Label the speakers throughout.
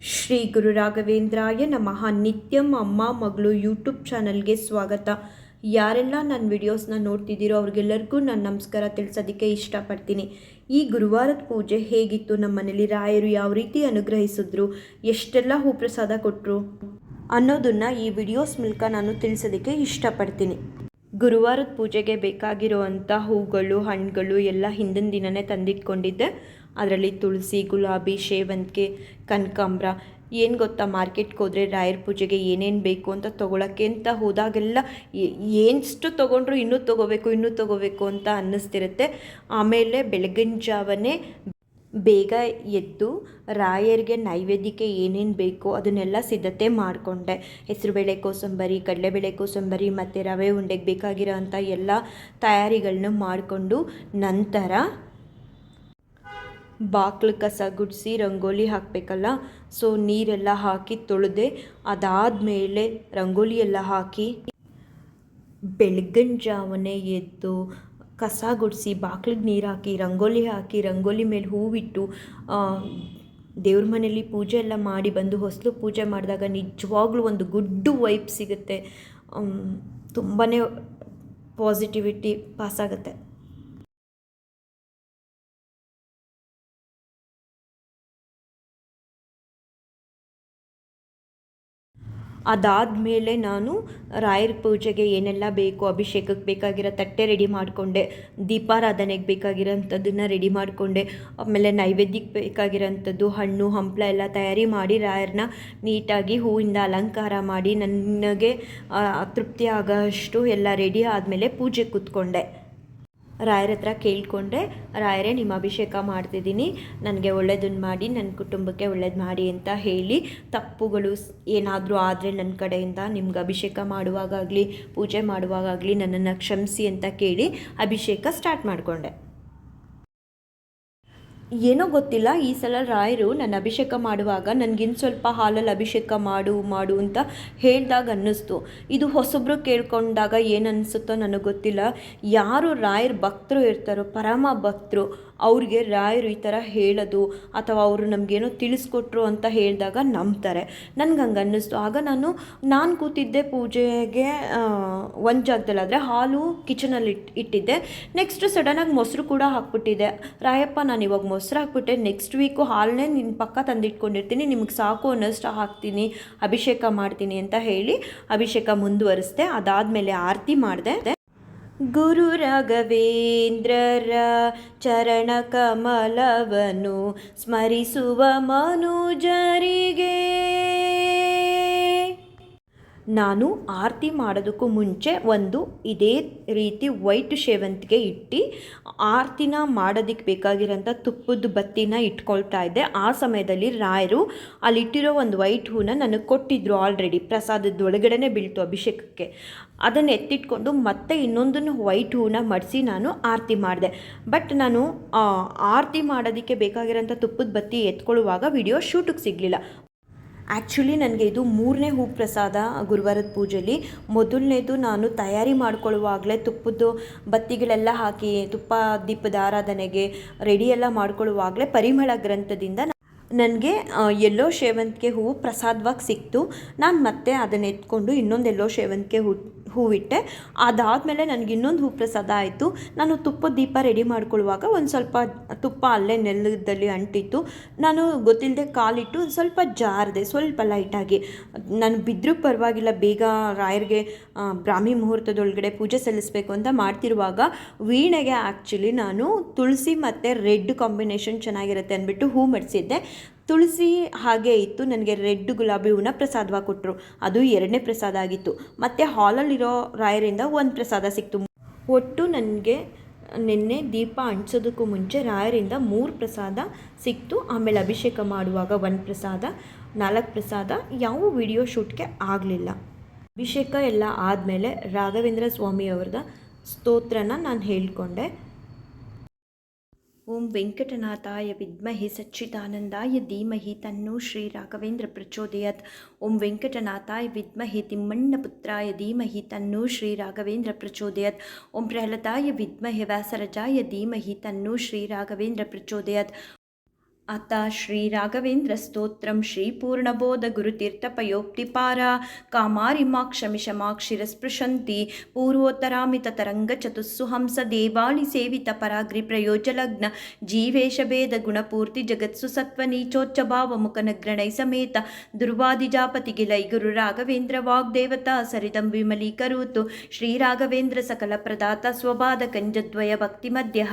Speaker 1: ಶ್ರೀ ಗುರು ರಾಘವೇಂದ್ರಾಯ ನಮಃ. ನಿತ್ಯಂ ಅಮ್ಮ, ಮಗಳು ಯೂಟ್ಯೂಬ್ ಚಾನಲ್ಗೆ ಸ್ವಾಗತ. ಯಾರೆಲ್ಲ ನನ್ನ ವಿಡಿಯೋಸ್ನ ನೋಡ್ತಿದ್ದೀರೋ ಅವ್ರಿಗೆಲ್ಲರಿಗೂ ನಾನು ನಮಸ್ಕಾರ ತಿಳಿಸೋದಕ್ಕೆ ಇಷ್ಟಪಡ್ತೀನಿ. ಈ ಗುರುವಾರದ ಪೂಜೆ ಹೇಗಿತ್ತು? ನಮ್ಮ ಮನೇಲಿ ರಾಯರು ಯಾವ ರೀತಿ ಅನುಗ್ರಹಿಸಿದ್ರು? ಎಷ್ಟೆಲ್ಲ ಹೂಪ್ರಸಾದ ಕೊಟ್ಟರು ಅನ್ನೋದನ್ನು ಈ ವಿಡಿಯೋಸ್ ಮೂಲಕ ನಾನು ತಿಳಿಸೋದಕ್ಕೆ ಇಷ್ಟಪಡ್ತೀನಿ. ಗುರುವಾರದ ಪೂಜೆಗೆ ಬೇಕಾಗಿರುವಂಥ ಹೂಗಳು, ಹಣ್ಣುಗಳು ಎಲ್ಲ ಹಿಂದಿನ ದಿನವೇ ತಂದಿಟ್ಕೊಂಡಿದ್ದೆ. ಅದರಲ್ಲಿ ತುಳಸಿ, ಗುಲಾಬಿ, ಸೇವಂತಿಗೆ, ಕನಕಾಂಬ್ರ, ಏನು ಗೊತ್ತಾ ಮಾರ್ಕೆಟ್ಗೆ ಹೋದರೆ ರಾಯರ್ ಪೂಜೆಗೆ ಏನೇನು ಬೇಕು ಅಂತ ತೊಗೊಳಕ್ಕೆ ಅಂತ ಹೋದಾಗೆಲ್ಲ ಏನಿಷ್ಟು ತೊಗೊಂಡ್ರು ಇನ್ನೂ ತೊಗೋಬೇಕು ಇನ್ನೂ ತೊಗೋಬೇಕು ಅಂತ ಅನ್ನಿಸ್ತಿರುತ್ತೆ. ಆಮೇಲೆ ಬೆಳಗಿನ ಜಾವನೇ ಬೇಗ ಎದ್ದು ರಾಯರಿಗೆ ನೈವೇದ್ಯಕ್ಕೆ ಏನೇನು ಬೇಕೋ ಅದನ್ನೆಲ್ಲ ಸಿದ್ಧತೆ ಮಾಡಿಕೊಂಡೆ. ಹೆಸರುಬೇಳೆ ಕೋಸಂಬರಿ, ಕಡಲೆಬೇಳೆ, ಕೋಸಂಬರಿ ಮತ್ತು ರವೆ ಉಂಡೆಗೆ ಬೇಕಾಗಿರೋಂಥ ಎಲ್ಲ ತಯಾರಿಗಳನ್ನ ಮಾಡಿಕೊಂಡು ನಂತರ ಬಾಕ್ಲು ಕಸ ಗುಡಿಸಿ ರಂಗೋಲಿ ಹಾಕಬೇಕಲ್ಲ? ಸೊ, ನೀರೆಲ್ಲ ಹಾಕಿ ತೊಳೆದೆ ಅದಾದಮೇಲೆ ರಂಗೋಲಿ ಎಲ್ಲ ಹಾಕಿ ಬೆಳಗಿನ ಜಾವನೇ ಎದ್ದು ಕಸ ಗುಡಿಸಿ, ಬಾಕ್ಲಿಗೆ ನೀರು ಹಾಕಿ, ರಂಗೋಲಿ ಹಾಕಿ, ರಂಗೋಲಿ ಮೇಲೆ ಹೂವಿಟ್ಟು ದೇವ್ರ ಮನೇಲಿ ಪೂಜೆ ಎಲ್ಲ ಮಾಡಿ ಬಂದು ಹೊಸಲು ಪೂಜೆ ಮಾಡಿದಾಗ ನಿಜವಾಗ್ಲೂ ಒಂದು ಗುಡ್ ವೈಬ್ ಸಿಗುತ್ತೆ. ತುಂಬಾ ಪಾಸಿಟಿವಿಟಿ ಪಾಸಾಗುತ್ತೆ ಅದಾದಮೇಲೆ ನಾನು ರಾಯರ ಪೂಜೆಗೆ ಏನೆಲ್ಲ ಬೇಕು, ಅಭಿಷೇಕಕ್ಕೆ ಬೇಕಾಗಿರೋ ತಟ್ಟೆ ರೆಡಿ ಮಾಡಿಕೊಂಡೆ, ದೀಪಾರಾಧನೆಗೆ ಬೇಕಾಗಿರೋಂಥದ್ದನ್ನು ರೆಡಿ ಮಾಡಿಕೊಂಡೆ, ಆಮೇಲೆ ನೈವೇದ್ಯಕ್ಕೆ ಬೇಕಾಗಿರೋಂಥದ್ದು, ಹಣ್ಣು, ಹಂಪಲ ಎಲ್ಲ ತಯಾರಿ ಮಾಡಿ ರಾಯರನ್ನ ನೀಟಾಗಿ ಹೂವಿಂದ ಅಲಂಕಾರ ಮಾಡಿ ನನಗೆ ತೃಪ್ತಿ ಆಗೋಷ್ಟು ಎಲ್ಲ ರೆಡಿ ಆದಮೇಲೆ ಪೂಜೆ ಕೂತ್ಕೊಂಡೆ. ರಾಯರ ಹತ್ರ ಕೇಳಿಕೊಂಡೆ, ರಾಯರೇ, ನಿಮ್ಮ ಅಭಿಷೇಕ ಮಾಡ್ತಿದ್ದೀನಿ. ನನಗೆ ಒಳ್ಳೇದನ್ನು ಮಾಡಿ ನನ್ನ ಕುಟುಂಬಕ್ಕೆ ಒಳ್ಳೇದು ಮಾಡಿ ಅಂತ ಹೇಳಿ, ತಪ್ಪುಗಳು ಏನಾದರೂ ಆದರೆ ನನ್ನ ಕಡೆಯಿಂದ ನಿಮ್ಗೆ ಅಭಿಷೇಕ ಮಾಡುವಾಗಾಗಲಿ, ಪೂಜೆ ಮಾಡುವಾಗಲಿ ನನ್ನನ್ನು ಕ್ಷಮಿಸಿ ಅಂತ ಕೇಳಿ ಅಭಿಷೇಕ ಸ್ಟಾರ್ಟ್ ಮಾಡಿಕೊಂಡೆ. ಏನೋ ಗೊತ್ತಿಲ್ಲ. ಈ ಸಲ ರಾಯರು ನನ್ನ ಅಭಿಷೇಕ ಮಾಡುವಾಗ ನನಗಿನ್ನು ಸ್ವಲ್ಪ ಹಾಲಲ್ಲಿ ಅಭಿಷೇಕ ಮಾಡು ಮಾಡು ಅಂತ ಹೇಳಿದಾಗ ಅನ್ನಿಸ್ತು. ಇದು ಹೊಸಬ್ರು ಕೇಳ್ಕೊಂಡಾಗ ಏನು ಅನಿಸುತ್ತೋ ನನಗೆ ಗೊತ್ತಿಲ್ಲ. ಯಾರು ರಾಯರ ಭಕ್ತರು ಇರ್ತಾರೋ, ಪರಮ ಭಕ್ತರು ಅವ್ರಿಗೆ ರಾಯರು ಈ ಥರ ಹೇಳೋದು ಅಥವಾ ಅವರು ನಮಗೇನೋ ತಿಳಿಸ್ಕೊಟ್ರು ಅಂತ ಹೇಳಿದಾಗ ನಂಬ್ತಾರೆ. ನನಗೆ ಹಂಗೆ ಅನ್ನಿಸ್ತು. ಆಗ ನಾನು ನಾನು ಕೂತಿದ್ದೆ ಪೂಜೆಗೆ ಒಂದು ಜಾಗದಲ್ಲಾದರೆ ಹಾಲು ಕಿಚನಲ್ಲಿ ಇಟ್, ಇಟ್ಟಿದ್ದೆ. ನೆಕ್ಸ್ಟ್ ಸಡನ್ನಾಗಿ ಮೊಸರು ಕೂಡ ಹಾಕ್ಬಿಟ್ಟಿದ್ದೆ. ರಾಯಪ್ಪ, ನಾನು ಇವಾಗ ಮೊಸರು ಹಾಕ್ಬಿಟ್ಟೆ. ನೆಕ್ಸ್ಟ್ ವೀಕು ಹಾಲನ್ನೇ ನಿನ್ನ ಪಕ್ಕ ತಂದಿಟ್ಕೊಂಡಿರ್ತೀನಿ. ನಿಮ್ಗೆ ಸಾಕು ಅನ್ನೋಷ್ಟು ಹಾಕ್ತೀನಿ, ಅಭಿಷೇಕ ಮಾಡ್ತೀನಿ ಅಂತ ಹೇಳಿ ಅಭಿಷೇಕ ಮುಂದುವರಿಸಿದೆ. ಅದಾದಮೇಲೆ ಆರತಿ ಮಾಡಿದೆ. ಗುರು ರಾಘವೇಂದ್ರರ ಚರಣ ಕಮಲವನು ಸ್ಮರಿಸುವ ಮನುಜರಿಗೆ. ನಾನು ಆರತಿ ಮಾಡೋದಕ್ಕೂ ಮುಂಚೆ ಒಂದು ಇದೇ ರೀತಿ ವೈಟ್ ಶೇವಂತಿಗೆ ಇಟ್ಟು ಆರತಿನ ಮಾಡೋದಕ್ಕೆ ಬೇಕಾಗಿರೋಂಥ ತುಪ್ಪದ ಬತ್ತಿನ ಇಟ್ಕೊಳ್ತಾ ಇದ್ದೆ. ಆ ಸಮಯದಲ್ಲಿ ರಾಯರು ಅಲ್ಲಿಟ್ಟಿರೋ ಒಂದು ವೈಟ್ ಹೂನ ನನಗೆ ಕೊಟ್ಟಿದ್ದರು ಆಲ್ರೆಡಿ ಪ್ರಸಾದದ ಬೀಳ್ತು ಅಭಿಷೇಕಕ್ಕೆ. ಅದನ್ನು ಎತ್ತಿಟ್ಕೊಂಡು ಮತ್ತೆ ಇನ್ನೊಂದನ್ನು ವೈಟ್ ಹೂನ ಮಡಿಸಿ ನಾನು ಆರತಿ ಮಾಡಿದೆ. ಬಟ್ ನಾನು ಆರತಿ ಮಾಡೋದಕ್ಕೆ ಬೇಕಾಗಿರೋಂಥ ತುಪ್ಪದ ಬತ್ತಿ ಎತ್ಕೊಳ್ಳುವಾಗ ವಿಡಿಯೋ ಶೂಟಿಗೆ ಸಿಗಲಿಲ್ಲ. ಆ್ಯಕ್ಚುಲಿ ನನಗೆ ಇದು ಮೂರನೇ ಹೂ ಪ್ರಸಾದ ಗುರುವಾರದ ಪೂಜೆಯಲ್ಲಿ ಮೊದಲನೇದು ನಾನು ತಯಾರಿ ಮಾಡ್ಕೊಳ್ಳುವಾಗಲೇ ತುಪ್ಪದ್ದು ಬತ್ತಿಗಳೆಲ್ಲ ಹಾಕಿ, ತುಪ್ಪ, ದೀಪದ ಆರಾಧನೆಗೆ ರೆಡಿ ಎಲ್ಲ ಮಾಡ್ಕೊಳ್ಳುವಾಗಲೇ ಪರಿಮಳ ಗ್ರಂಥದಿಂದ ನನಗೆ ಎಲ್ಲೋ ಸೇವಂತಿಗೆ ಹೂವು ಪ್ರಸಾದವಾಗಿ ಸಿಕ್ತು. ನಾನು ಮತ್ತೆ ಅದನ್ನು ಎತ್ಕೊಂಡು ಇನ್ನೊಂದು ಎಲ್ಲೋ ಸೇವಂತಿಗೆ ಹೂ ಹೂವಿಟ್ಟೆ. ಅದಾದಮೇಲೆ ನನಗೆ ಇನ್ನೊಂದು ಹೂ ಪ್ರಸಾದ ಆಯಿತು. ನಾನು ತುಪ್ಪದ ದೀಪ ರೆಡಿ ಮಾಡ್ಕೊಳ್ಳುವಾಗ ಒಂದು ಸ್ವಲ್ಪ ತುಪ್ಪ ಅಲ್ಲೇ ನೆಲದಲ್ಲಿ ಅಂಟಿತ್ತು. ನಾನು ಗೊತ್ತಿಲ್ಲದೆ ಕಾಲಿಟ್ಟು ಸ್ವಲ್ಪ ಜಾರದೆ, ಸ್ವಲ್ಪ ಲೈಟಾಗಿ ನಾನು ಬಿದ್ದರೂ ಪರವಾಗಿಲ್ಲ, ಬೇಗ ರಾಯರಿಗೆ ಬ್ರಾಹ್ಮಿ ಮುಹೂರ್ತದೊಳಗಡೆ ಪೂಜೆ ಸಲ್ಲಿಸಬೇಕು ಅಂತ ಮಾಡ್ತಿರುವಾಗ ವೀಣೆಗೆ ಆ್ಯಕ್ಚುಲಿ ನಾನು ತುಳಸಿ ಮತ್ತು ರೆಡ್ ಕಾಂಬಿನೇಷನ್ ಚೆನ್ನಾಗಿರುತ್ತೆ ಅಂದ್ಬಿಟ್ಟು ಹೂ ಮಡಿಸಿದ್ದೆ. ತುಳಸಿ ಹಾಗೆ ಇತ್ತು. ನನಗೆ ರೆಡ್ ಗುಲಾಬಿ ಹೂವನ್ನ ಪ್ರಸಾದವಾಗಿ ಕೊಟ್ಟರು ಅದು ಎರಡನೇ ಪ್ರಸಾದ ಆಗಿತ್ತು. ಮತ್ತು ಹಾಲಲ್ಲಿರೋ ರಾಯರಿಂದ ಒಂದು ಪ್ರಸಾದ ಸಿಕ್ತು. ಒಟ್ಟು ನನಗೆ ನಿನ್ನೆ ದೀಪ ಅಂಟಿಸೋದಕ್ಕೂ ಮುಂಚೆ ರಾಯರಿಂದ ಮೂರು ಪ್ರಸಾದ ಸಿಕ್ತು. ಆಮೇಲೆ ಅಭಿಷೇಕ ಮಾಡುವಾಗ ಒಂದು ಪ್ರಸಾದ, ನಾಲ್ಕು ಪ್ರಸಾದ. ಯಾವ ವಿಡಿಯೋ ಶೂಟ್ಗೆ ಆಗಲಿಲ್ಲ. ಅಭಿಷೇಕ ಎಲ್ಲ ಆದಮೇಲೆ ರಾಘವೇಂದ್ರ ಸ್ವಾಮಿಯವ್ರದ ಸ್ತೋತ್ರನ ನಾನು ಹೇಳಿಕೊಂಡೆ. ಓಂ ವೆಂಕಟನಾಥಾಯ ವಿದ್ಮಹಿ ಸಚ್ಚಿದಾನಂದಾಯ ಧೀಮಹಿ ತನ್ನೋ ಶ್ರೀ ರಾಘವೇಂದ್ರ ಪ್ರಚೋದಯತ್ ಓಂ ವೆಂಕಟನಾಥಾಯ ವಿದ್ಮಹಿ ತಿಮ್ಮಣ್ಣಪುತ್ರಾಯ ಧೀಮಹಿ ತನ್ನೋ ಶ್ರೀ ರಾಘವೇಂದ್ರ ಪ್ರಚೋದಯತ್ ಓಂ ಪ್ರಹ್ಲತಾಯ ವಿದ್ಮಹಿ ವ್ಯಾಸರಜಾಯ ಧೀಮಹಿ ತನ್ನೋ ಶ್ರೀ ರಾಘವೇಂದ್ರ ಪ್ರಚೋದಯತ್ ಅಥ ಶ್ರೀ ರಾಘವೇಂದ್ರ ಸ್ತೋತ್ರಂ, ಶ್ರೀ ಪೂರ್ಣಬೋಧ ಗುರುತೀರ್ಥಪಯೋಕ್ತಿಪಾರ ಕಾಮಾರಿಮಾ ಕ್ಷಮಿಷಮಾಕ್ಷಿರ ಸ್ಪೃಶಂತಿ ಪೂರ್ವೋತ್ತರಾಮಿತ ತರಂಗ ಚತುಸ್ಸುಹಂಸ, ದೇವಾಳಿ ಸೇವಿತ ಪರಾಗ್ರಿ ಪ್ರಯೋಜಲಗ್ನ, ಜೀವೇಶ ಭೇದ ಗುಣಪೂರ್ತಿ ಜಗತ್ಸು ಸತ್ವ ನೀಚೋಚ್ಚಭಾವ ಮುಖನಗ್ರಣೈ ಸಮೇತ ದುರ್ವಾದಿಜಾಪತಿಗೆ ಲೈ ಗುರು ರಾಘವೇಂದ್ರ ವಾಗ್ದೇವತಾ ಸರಿದಂ ವಿಮಲೀಕರೋತು, ಶ್ರೀ ರಾಘವೇಂದ್ರ ಸಕಲ ಪ್ರದಾತ ಸ್ವಬಾಧ ಕಂಜದ್ವಯ ಭಕ್ತಿ ಮಧ್ಯ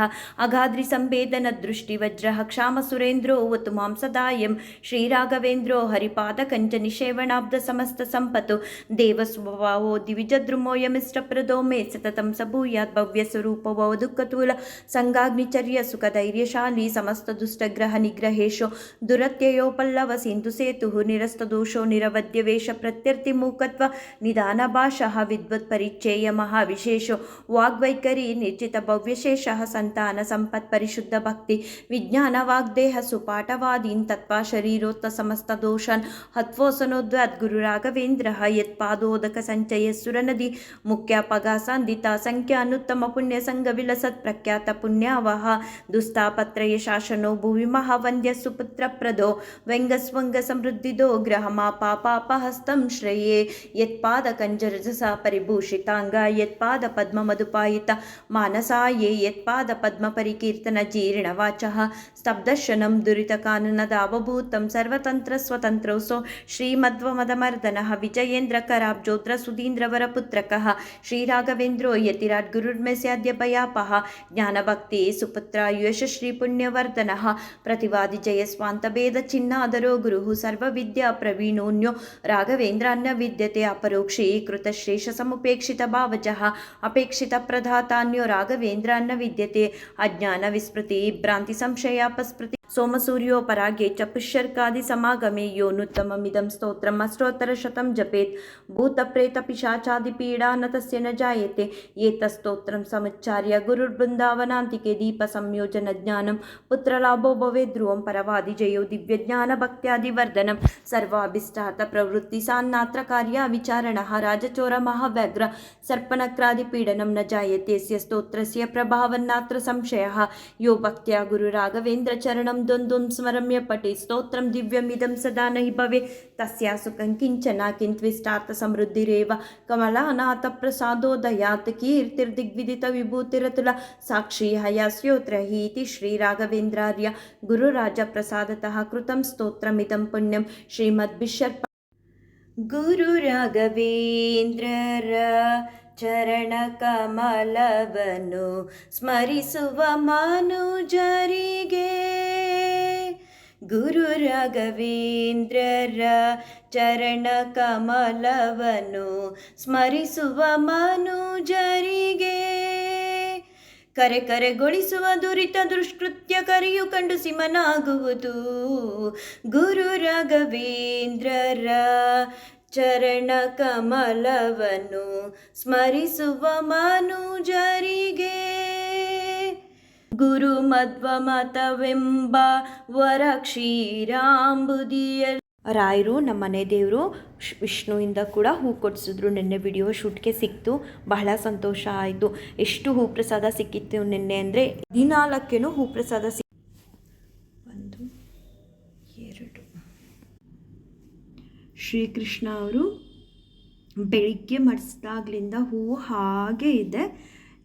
Speaker 1: ಅಗಾದ್ರಿ ಸಂವೇದನ ದೃಷ್ಟಿ ವಜ್ರಹ ಕ್ಷಾಮ ಸುರೇಂದ್ರ ವೇಂದ್ರೋ ಒತ್ತು ಮಾಂಸದಾಯಂ. ಶ್ರೀರಾಘವೇಂದ್ರೋ ಹರಿಪಾದ ಕಂಚ ನಿಷೇವಣಾಬ್ಧ ಸಮಸ್ತ ಸಂಪತ್ತು. ದೇವಸ್ವಭಾವೋ ದಿವಿಜದ್ರುಮೋಯಮಿಷ್ಟಪ್ರದೋ ಮೇ ಸತತಂ ಸಭೂಯಾತ್ ಭವ್ಯ ಸ್ವರೂಪವೋ ದುಃಖತೂಲ ಸಂಗಾಗ್ನಿಚರ್ಯ ಸುಖ ಧೈರ್ಯಶಾಲಿ. ಸಮಸ್ತ ದುಷ್ಟಗ್ರಹ ನಿಗ್ರಹೇಶೋ. ದುರತ್ಯಯೋ ಪಲ್ಲವ ಸಿಂಧು ಸೇತು. ನಿರಸ್ತ ದೋಷೋ ನಿರವಧ್ಯ ವೇಷ ಪ್ರತ್ಯರ್ಥಿ ಮೂಕತ್ವ. ನಿಧಾನ ಭಾಷಃ ವಿದ್ವತ್ ಪರಿಚಯ ಮಹಾವಿಶೇಷೋ. ವಾಗ್ವೈಖರಿ ನಿರ್ಜಿತ ಭವ್ಯಶೇಷ ಸಂತಾನ ಸಂಪತ್ ಪರಿಶುದ್ಧ ಭಕ್ತಿ. ವಿಜ್ಞಾನ ವಾಗ್ದೇಹ ಸು सुपाठवादीन् तत्त्वा शरीरोत्तसमस्तदोषान् हत्वोसनोद्वद् गुरुराघवेन्द्रः यत्पादोदकसञ्चये सुरनदी मुख्यापगासान्दिता सङ्ख्यानुत्तमपुण्यसङ्गविलसत् प्रख्यातपुण्यावः दुस्तापत्रय शासनो भुवि महावन्द्य सुपुत्रप्रदो व्यङ्गस्वङ्गसमृद्धिदो ग्रहमापापापहस्तं श्रये यत्पादकञ्जरजसा परिभूषिताङ्ग यत्पादपद्ममधुपायित मानसाये यत्पादपद्मपरिकीर्तनजीर्णवाचः स्तब्धशनं दुरितकाननदावभूतं सर्वतन्त्रस्वतन्त्रोऽसौ श्रीमध्वमदमर्दनः विजयेन्द्रकराब्जोद्रसुधीन्द्रवरपुत्रकः श्रीराघवेन्द्रो यतिराट् गुरुर्मेस्याद्य भयापः ज्ञानभक्ति सुपुत्रायुषश्रीपुण्यवर्धनः प्रतिवादिजयस्वान्तभेदचिह्नादरो गुरुः सर्वविद्याप्रवीणोऽन्यो राघवेन्द्रान्न विद्यते अपरोक्षीकृतश्रेषसमुपेक्षितभावजः अपेक्षितप्रदातान्यो राघवेन्द्रान्न विद्यते अज्ञानविस्मृति भ्रान्तिसंशयापस्मृति सोमसूर्योपरागे च पुष्यर्कादिसमागमे योनुत्तममिदं स्तोत्रम् अष्टोत्तरशतं जपेत् भूतप्रेतपिशाचादिपीडा न तस्य न जायते एतत्स्तोत्रं समुच्चार्य गुरुर्बृन्दावनान्तिके दीपसंयोजनज्ञानं पुत्रलाभो भवेत् ध्रुवं परवादिजयो दिव्यज्ञानभक्त्यादिवर्धनं सर्वाभिष्टार्थप्रवृत्तिसान्नात्र कार्या विचारणः राजचोरमहाव्यग्र सर्पनक्रादिपीडनं न जायते यस्य स्तोत्रस्य प्रभावन्नात्र संशयः यो भक्त्या गुरुराघवेन्द्रचरणं ధ్యానం ద్వంద్వం స్మరమ్య పటే స్తోత్రం దివ్యమిదం సదా నహి భవే తస్యాసు కంకించన కింత్విష్టార్థ సమృద్ధిరేవ కమలానాథ ప్రసాదోదయాత్ కీర్తిర్దిగ్విదిత విభూతిరతుల సాక్షి హయాస్యోత్రహీతి శ్రీరాఘవేంద్రార్య గురురాజ ప్రసాదత కృతం స్తోత్రమిదం పుణ్యం శ్రీమద్భిషర్ప गुरुराघवेन्द्र ಚರಣಕಮಲವನ್ನು ಸ್ಮರಿಸುವ ಮನುಜರಿಗೆ. ಗುರು ರಾಘವೇಂದ್ರರ ಚರಣಕಮಲವನ್ನು ಸ್ಮರಿಸುವ ಮನುಜರಿಗೆ. ಕರೆ ಕರೆಗೊಳಿಸುವ ದುರಿತ ದುಷ್ಕೃತ್ಯ ಕರೆಯು ಕಂಡು ಸಿಮನಾಗುವುದು ಗುರು ರಾಘವೇಂದ್ರರ ಚರಣ ಕಮಲವನ್ನು ಸ್ಮರಿಸುವ ಮನುಜರಿಗೆ. ಗುರು ಮಧ್ವ ಮತವೆಂಬ ವರ ಕ್ಷೀರಾಂಬುದಿಯ ರಾಯರು ನಮ್ಮ ಮನೆ ದೇವರು ವಿಷ್ಣುವಿಂದ ಕೂಡ ಹೂ ಕೊಡಿಸಿದ್ರು. ನಿನ್ನೆ ವಿಡಿಯೋ ಶೂಟ್ಗೆ ಸಿಕ್ತು. ಬಹಳ ಸಂತೋಷ ಆಯಿತು. ಎಷ್ಟು ಹೂ ಪ್ರಸಾದ ಸಿಕ್ಕಿತ್ತು ನಿನ್ನೆ ಅಂದರೆ ಹದಿನಾಲ್ಕೇನೋ ಹೂ ಪ್ರಸಾದ ಸಿಕ್ ಒಂದು ಎರಡು ಶ್ರೀಕೃಷ್ಣ ಅವರು ಬೆಳಿಗ್ಗೆ ಮಾಡಿಸಿದಾಗ್ಲಿಂದ ಹೂವು ಹಾಗೆ ಇದೆ.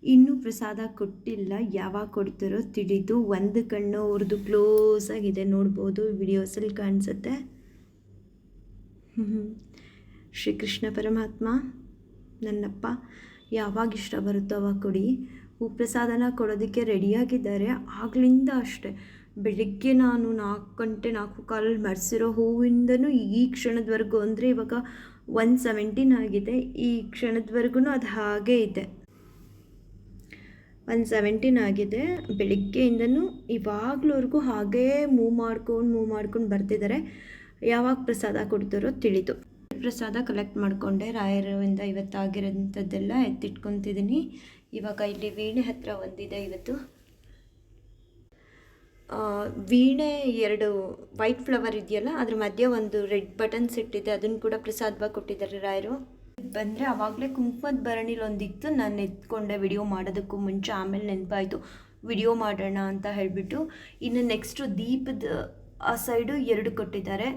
Speaker 1: ಇನ್ನೂ ಪ್ರಸಾದ ಕೊಟ್ಟಿಲ್ಲ. ಯಾವಾಗ ಕೊಡ್ತಾರೋ ತಿಳಿದು ಒಂದು ಕಣ್ಣು ಅವ್ರದ್ದು ಕ್ಲೋಸ್ ಆಗಿದೆ. ನೋಡ್ಬೋದು ವಿಡಿಯೋಸಲ್ಲಿ ಕಾಣಿಸುತ್ತೆ. ಶ್ರೀಕೃಷ್ಣ ಪರಮಾತ್ಮ, ನನ್ನಪ್ಪ, ಯಾವಾಗ ಇಷ್ಟ ಬರುತ್ತೋ ಅವಾಗ ಕೊಡಿ. ಹೂ ಪ್ರಸಾದನ ಕೊಡೋದಕ್ಕೆ ರೆಡಿಯಾಗಿದ್ದಾರೆ ಆಗ್ಲಿಂದ ಅಷ್ಟೆ. ಬೆಳಿಗ್ಗೆ ನಾನು ನಾಲ್ಕು ಗಂಟೆ ನಾಲ್ಕು ಕಾಲಲ್ಲಿ ಮರೆಸಿರೋ ಹೂವಿಂದನೂ ಈ ಕ್ಷಣದವರೆಗೂ, ಅಂದರೆ ಇವಾಗ ಒನ್ ಸೆವೆಂಟೀನ್ ಆಗಿದೆ, ಈ ಕ್ಷಣದವರೆಗೂ ಅದು ಹಾಗೇ ಇದೆ. ಒನ್ ಸೆವೆಂಟೀನ್ ಆಗಿದೆ, ಬೆಳಿಗ್ಗೆಯಿಂದನೂ ಇವಾಗ್ಲವರೆಗೂ ಹಾಗೇ ಮೂವ್ ಮಾಡ್ಕೊಂಡು ಮೂವ್ ಮಾಡ್ಕೊಂಡು ಬರ್ತಿದ್ದಾರೆ. ಯಾವಾಗ ಪ್ರಸಾದ ಕೊಡ್ತಾರೋ ತಿಳಿದು. ಪ್ರಸಾದ ಕಲೆಕ್ಟ್ ಮಾಡಿಕೊಂಡೆ ರಾಯರಿಂದ ಇವತ್ತಾಗಿರೋಂಥದ್ದೆಲ್ಲ ಎತ್ತಿಟ್ಕೊತಿದ್ದೀನಿ. ಇವಾಗ ಇಲ್ಲಿ ವೀಣೆ ಹತ್ರ ಒಂದಿದೆ ಇವತ್ತು. ವೀಣೆ ಎರಡು ವೈಟ್ ಫ್ಲವರ್ ಇದೆಯಲ್ಲ, ಅದ್ರ ಮಧ್ಯೆ ಒಂದು ರೆಡ್ ಬಟನ್ಸ್ ಇಟ್ಟಿದೆ ಅದನ್ನು ಕೂಡ ಪ್ರಸಾದವಾಗಿ ಕೊಟ್ಟಿದ್ದಾರೆ ರಾಯರು. ಬಂದರೆ ಆವಾಗಲೇ ಕುಂಕುಮದ ಭರಣಿಲಿ ಒಂದಿತ್ತು ನಾನು ಎತ್ಕೊಂಡೆ ವಿಡಿಯೋ ಮಾಡೋದಕ್ಕೂ ಮುಂಚೆ, ಆಮೇಲೆ ನೆನಪಾಯಿತು. ವಿಡಿಯೋ ಮಾಡೋಣ ಅಂತ ಹೇಳಿಬಿಟ್ಟು, ಇನ್ನು ನೆಕ್ಸ್ಟು ದೀಪದ, ಆ ಸೈಡು ಎರಡು ಕೊಟ್ಟಿದ್ದಾರೆ.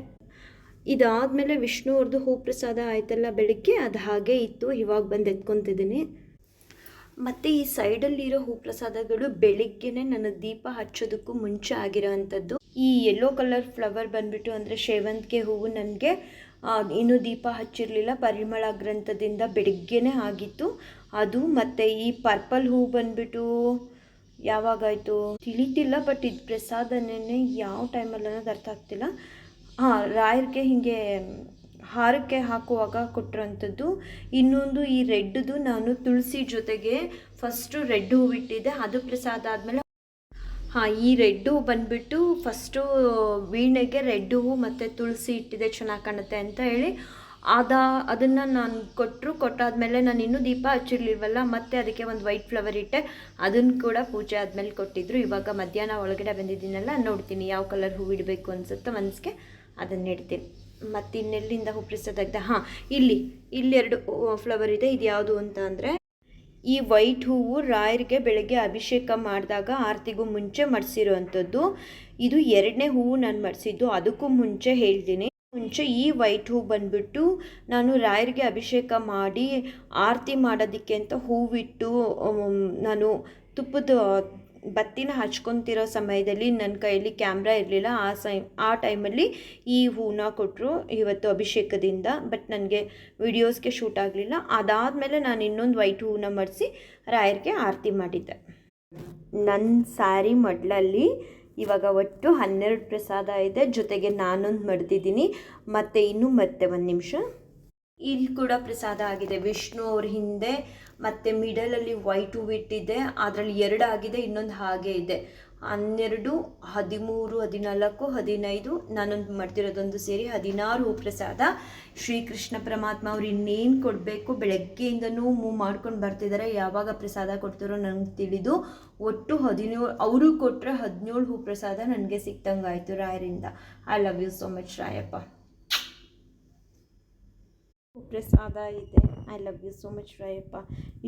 Speaker 1: ಇದಾದಮೇಲೆ ವಿಷ್ಣು ಅವ್ರದ್ದು ಹೂ ಪ್ರಸಾದ ಆಯ್ತಲ್ಲ ಬೆಳಗ್ಗೆ, ಅದು ಹಾಗೆ ಇತ್ತು, ಇವಾಗ ಬಂದು ಎತ್ಕೊತಿದ್ದೀನಿ. ಮತ್ತು ಈ ಸೈಡಲ್ಲಿರೋ ಹೂ ಪ್ರಸಾದಗಳು ಬೆಳಿಗ್ಗೆನೆ ನನ್ನ ದೀಪ ಹಚ್ಚೋದಕ್ಕೂ ಮುಂಚೆ ಆಗಿರೋ ಅಂಥದ್ದು ಈ ಯೆಲ್ಲೋ ಕಲರ್ ಫ್ಲವರ್ ಬಂದ್ಬಿಟ್ಟು ಅಂದರೆ ಸೇವಂತಿಗೆ ಹೂವು ನನಗೆ ಇನ್ನೂ ದೀಪ ಹಚ್ಚಿರಲಿಲ್ಲ. ಪರಿಮಳ ಗ್ರಂಥದಿಂದ ಬೆಳಿಗ್ಗೆನೇ ಆಗಿತ್ತು. ಅದು ಮತ್ತು ಈ ಪರ್ಪಲ್ ಹೂ ಬಂದ್ಬಿಟ್ಟು ಯಾವಾಗಾಯಿತು? ತಿಳಿತಿಲ್ಲ ಬಟ್ ಇದು ಪ್ರಸಾದನೇ ಯಾವ ಟೈಮಲ್ಲಿ ಅನ್ನೋದು ಅರ್ಥ ಆಗ್ತಿಲ್ಲ. ಹಾಂ ರಾಯರ್ಗೆ ಹೀಗೆ ಹಾರಕ್ಕೆ ಹಾಕುವಾಗ ಕೊಟ್ಟಿರೋಂಥದ್ದು ಇನ್ನೊಂದು ಈ ರೆಡ್ದು ನಾನು ತುಳಸಿ ಜೊತೆಗೆ ಫಸ್ಟು ರೆಡ್ ಹೂವಿಟ್ಟಿದ್ದೆ ಅದು ಪ್ರಸಾದ ಆದಮೇಲೆ ಹಾಂ, ಈ ರೆಡ್ ಹೂ ಬಂದುಬಿಟ್ಟು ಫಸ್ಟು ವೀಣೆಗೆ ರೆಡ್ ಹೂವು ಮತ್ತು ತುಳಸಿ ಇಟ್ಟಿದೆ ಚೆನ್ನಾಗಿ ಕಾಣುತ್ತೆ ಅಂತ ಹೇಳಿ. ಅದ ಅದನ್ನು ನಾನು ಕೊಟ್ಟರು ಕೊಟ್ಟಾದಮೇಲೆ ನಾನು ಇನ್ನೂ ದೀಪ ಹಚ್ಚಿರ್ಲಿಲ್ವಲ್ಲ, ಮತ್ತೆ ಅದಕ್ಕೆ ಒಂದು ವೈಟ್ ಫ್ಲವರ್ ಇಟ್ಟೆ. ಅದನ್ನು ಕೂಡ ಪೂಜೆ ಆದಮೇಲೆ ಕೊಟ್ಟಿದ್ರು. ಇವಾಗ ಮಧ್ಯಾಹ್ನ ಒಳಗಡೆ ಬಂದಿದ್ದೀನಲ್ಲ, ನೋಡ್ತೀನಿ ಯಾವ ಕಲರ್ ಹೂವು ಇಡಬೇಕು ಅನ್ಸುತ್ತೋ ಮನಸ್ಸಿಗೆ ಅದನ್ನು ಇಡ್ತೀನಿ. ಮತ್ತು ಇನ್ನೆಲ್ಲಿಂದ ಹೂ ಪ್ರಸಾದ ಹಾಂ, ಇಲ್ಲಿ ಇಲ್ಲಿ ಎರಡು ಫ್ಲವರ್ ಇದೆ. ಇದು ಯಾವುದು ಅಂತ ಅಂದರೆ, ಈ ವೈಟ್ ಹೂವು ರಾಯರಿಗೆ ಬೆಳಗ್ಗೆ ಅಭಿಷೇಕ ಮಾಡಿದಾಗ ಆರತಿಗೂ ಮುಂಚೆ ಮಡಿಸಿರೋವಂಥದ್ದು ಇದು ಎರಡನೇ ಹೂವು ನಾನು ಮಡಿಸಿದ್ದು. ಅದಕ್ಕೂ ಮುಂಚೆ ಹೇಳ್ತೀನಿ. ಮುಂಚೆ ಈ ವೈಟ್ ಹೂ ಬಂದ್ಬಿಟ್ಟು ನಾನು ರಾಯರಿಗೆ ಅಭಿಷೇಕ ಮಾಡಿ ಆರತಿ ಮಾಡೋದಕ್ಕೆ ಅಂತ ಹೂವಿಟ್ಟು ನಾನು ತುಪ್ಪದ ಬತ್ತಿನ ಹಚ್ಕೊತಿರೋ ಸಮಯದಲ್ಲಿ ನನ್ನ ಕೈಯಲ್ಲಿ ಕ್ಯಾಮ್ರಾ ಇರಲಿಲ್ಲ. ಆ ಸೈ, ಆ ಟೈಮಲ್ಲಿ ಈ ಹೂನ ಕೊಟ್ಟರು ಇವತ್ತು ಅಭಿಷೇಕದಿಂದ, ಬಟ್ ನನಗೆ ವಿಡಿಯೋಸ್ಗೆ ಶೂಟ್ ಆಗಲಿಲ್ಲ. ಅದಾದಮೇಲೆ ನಾನು ಇನ್ನೊಂದು ವೈಟ್ ಹೂವನ್ನ ಮಡಿಸಿ ರಾಯರ್ಗೆ ಆರತಿ ಮಾಡಿದ್ದೆ. ನನ್ನ ಸ್ಯಾರಿ ಮಡ್ಲಲ್ಲಿ ಇವಾಗ ಒಟ್ಟು ಹನ್ನೆರಡು ಪ್ರಸಾದ ಇದೆ. ಜೊತೆಗೆ ನಾನೊಂದು ಮಡ್ದಿದ್ದೀನಿ. ಮತ್ತು ಇನ್ನೂ ಮತ್ತೆ ಒಂದು ನಿಮಿಷ. ಇಲ್ಲಿ ಕೂಡ ಪ್ರಸಾದ ಆಗಿದೆ. ವಿಷ್ಣು ಅವ್ರ ಹಿಂದೆ ಮತ್ತು ಮಿಡಲಲ್ಲಿ ವೈಟ್ ಹೂವು ಇಟ್ಟಿದ್ದೆ ಅದರಲ್ಲಿ ಎರಡು ಆಗಿದೆ, ಇನ್ನೊಂದು ಹಾಗೆ ಇದೆ. ಹನ್ನೆರಡು, ಹದಿಮೂರು, ಹದಿನಾಲ್ಕು, ಹದಿನೈದು, ನಾನೊಂದು ಮಾಡ್ತಿರೋದೊಂದು ಸೇರಿ ಹದಿನಾರು ಹೂ ಪ್ರಸಾದ. ಶ್ರೀಕೃಷ್ಣ ಪರಮಾತ್ಮ ಅವ್ರು ಇನ್ನೇನು ಕೊಡಬೇಕು? ಬೆಳಗ್ಗೆಯಿಂದನೂ ಮೂವ್ ಮಾಡ್ಕೊಂಡು ಬರ್ತಿದ್ದಾರೆ ಯಾವಾಗ ಪ್ರಸಾದ ಕೊಡ್ತಾರೋ ನನಗೆ ತಿಳಿದು. ಒಟ್ಟು ಹದಿನೇಳು, ಅವರು ಕೊಟ್ಟರೆ ಹದಿನೇಳು ಹೂ ಪ್ರಸಾದ ನನಗೆ ಸಿಕ್ತಂಗಾಯಿತು ರಾಯರಿಂದ. I love you so much Rayappa. ಹೂಪ್ರಸಾದ ಇದೆ. I love you so much Rayappa.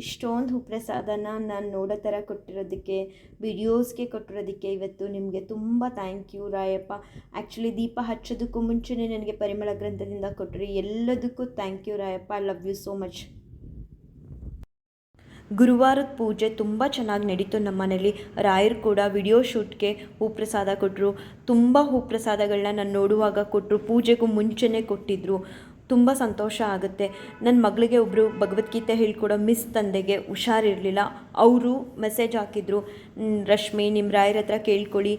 Speaker 1: ಇಷ್ಟೊಂದು ಹೂಪ್ರಸಾದನ ನಾನು ನೋಡೋ ಥರ ಕೊಟ್ಟಿರೋದಕ್ಕೆ ವಿಡಿಯೋಸ್ಗೆ ಕೊಟ್ಟಿರೋದಕ್ಕೆ ಇವತ್ತು ನಿಮಗೆ ತುಂಬ ಥ್ಯಾಂಕ್ ಯು ರಾಯಪ್ಪ. ಆ್ಯಕ್ಚುಲಿ ದೀಪ ಹಚ್ಚೋದಕ್ಕೂ ಮುಂಚೆನೇ ನನಗೆ ಪರಿಮಳ ಗ್ರಂಥದಿಂದ ಕೊಟ್ಟರು ಎಲ್ಲದಕ್ಕೂ thank you Rayappa. I love you so much ಗುರುವಾರದ ಪೂಜೆ ತುಂಬ ಚೆನ್ನಾಗಿ ನಡೀತು ನಮ್ಮ ಮನೇಲಿ. ರಾಯರು ಕೂಡ ವಿಡಿಯೋ ಶೂಟ್ಗೆ ಹೂಪ್ರಸಾದ ಕೊಟ್ಟರು ತುಂಬ ಹೂಪ್ರಸಾದಗಳನ್ನ ನಾನು ನೋಡುವಾಗ ಕೊಟ್ಟರು ಪೂಜೆಗೂ ಮುಂಚೆನೇ ಕೊಟ್ಟಿದ್ದರು ತುಂಬ ಸಂತೋಷ ಆಗುತ್ತೆ. ನನ್ನ ಮಗಳಿಗೆ ಒಬ್ಬರು ಭಗವದ್ಗೀತೆ ಹೇಳ್ಕೊಡೋ ಮಿಸ್ ತಂದೆಗೆ ಹುಷಾರಿರಲಿಲ್ಲ. ಅವರು ಮೆಸೇಜ್ ಹಾಕಿದರು ರಶ್ಮಿ ನಿಮ್ಮ ರಾಯರ ಹತ್ರ ಕೇಳ್ಕೊಳ್ಳಿ.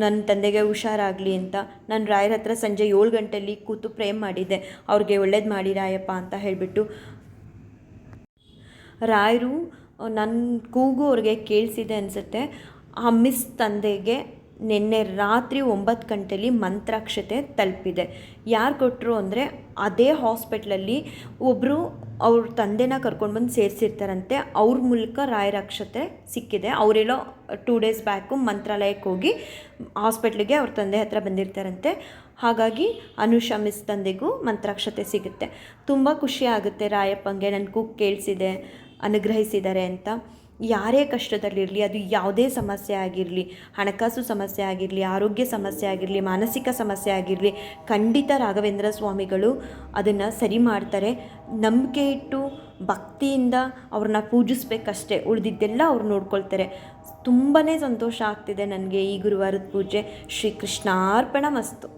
Speaker 1: ನನ್ನ ತಂದೆಗೆ ಹುಷಾರಾಗಲಿ ಅಂತ. ನಾನು ರಾಯರ ಹತ್ರ ಸಂಜೆ ಏಳು ಗಂಟೆಯಲ್ಲಿ ಕೂತು ಪ್ರೇಮ್ ಮಾಡಿದ್ದೆ. ಅವ್ರಿಗೆ ಒಳ್ಳೇದು ಮಾಡಿ ರಾಯಪ್ಪ ಅಂತ ಹೇಳಿಬಿಟ್ಟು. ರಾಯರು ನನ್ನ ಕೂಗು ಅವ್ರಿಗೆ ಕೇಳಿಸಿದೆ ಅನಿಸುತ್ತೆ. ಆ ಮಿಸ್ ತಂದೆಗೆ ನಿನ್ನೆ ರಾತ್ರಿ ಒಂಬತ್ತು ಗಂಟೆಲಿ ಮಂತ್ರಾಕ್ಷತೆ ತಲುಪಿದೆ. ಯಾರು ಕೊಟ್ಟರು ಅಂದರೆ ಅದೇ ಹಾಸ್ಪಿಟ್ಲಲ್ಲಿ ಒಬ್ಬರು ಅವ್ರ ತಂದೆನ ಕರ್ಕೊಂಡು ಬಂದು ಸೇರಿಸಿರ್ತಾರಂತೆ. ಅವ್ರ ಮೂಲಕ ರಾಯರಾಕ್ಷತೆ ಸಿಕ್ಕಿದೆ. ಅವರೆಲ್ಲೋ ಟೂ ಡೇಸ್ ಬ್ಯಾಕು ಮಂತ್ರಾಲಯಕ್ಕೆ ಹೋಗಿ ಹಾಸ್ಪಿಟ್ಲಿಗೆ ಅವ್ರ ತಂದೆ ಹತ್ರ ಬಂದಿರ್ತಾರಂತೆ. ಹಾಗಾಗಿ ಅನುಷಾ ಮಿಸ್ ತಂದೆಗೂ ಮಂತ್ರಾಕ್ಷತೆ ಸಿಗುತ್ತೆ. ತುಂಬ ಖುಷಿ ಆಗುತ್ತೆ ರಾಯಪ್ಪಂಗೆ ನನ್ನ ಕೂಗ್ ಕೇಳಿಸಿದೆ, ಅನುಗ್ರಹಿಸಿದ್ದಾರೆ ಅಂತ. ಯಾರೇ ಕಷ್ಟದಲ್ಲಿರಲಿ, ಅದು ಯಾವುದೇ ಸಮಸ್ಯೆ ಆಗಿರಲಿ, ಹಣಕಾಸು ಸಮಸ್ಯೆ ಆಗಿರಲಿ, ಆರೋಗ್ಯ ಸಮಸ್ಯೆ ಆಗಿರಲಿ, ಮಾನಸಿಕ ಸಮಸ್ಯೆ ಆಗಿರಲಿ, ಖಂಡಿತ ರಾಘವೇಂದ್ರ ಸ್ವಾಮಿಗಳು ಅದನ್ನು ಸರಿ ಮಾಡ್ತಾರೆ. ನಂಬಿಕೆ ಇಟ್ಟು ಭಕ್ತಿಯಿಂದ ಅವ್ರನ್ನ ಪೂಜಿಸ್ಬೇಕಷ್ಟೇ, ಉಳಿದಿದ್ದೆಲ್ಲ ಅವ್ರು ನೋಡ್ಕೊಳ್ತಾರೆ. ತುಂಬಾ ಸಂತೋಷ ಆಗ್ತಿದೆ ನನಗೆ ಈ ಗುರುವಾರದ ಪೂಜೆ. ಶ್ರೀಕೃಷ್ಣಾರ್ಪಣ ಮಸ್ತು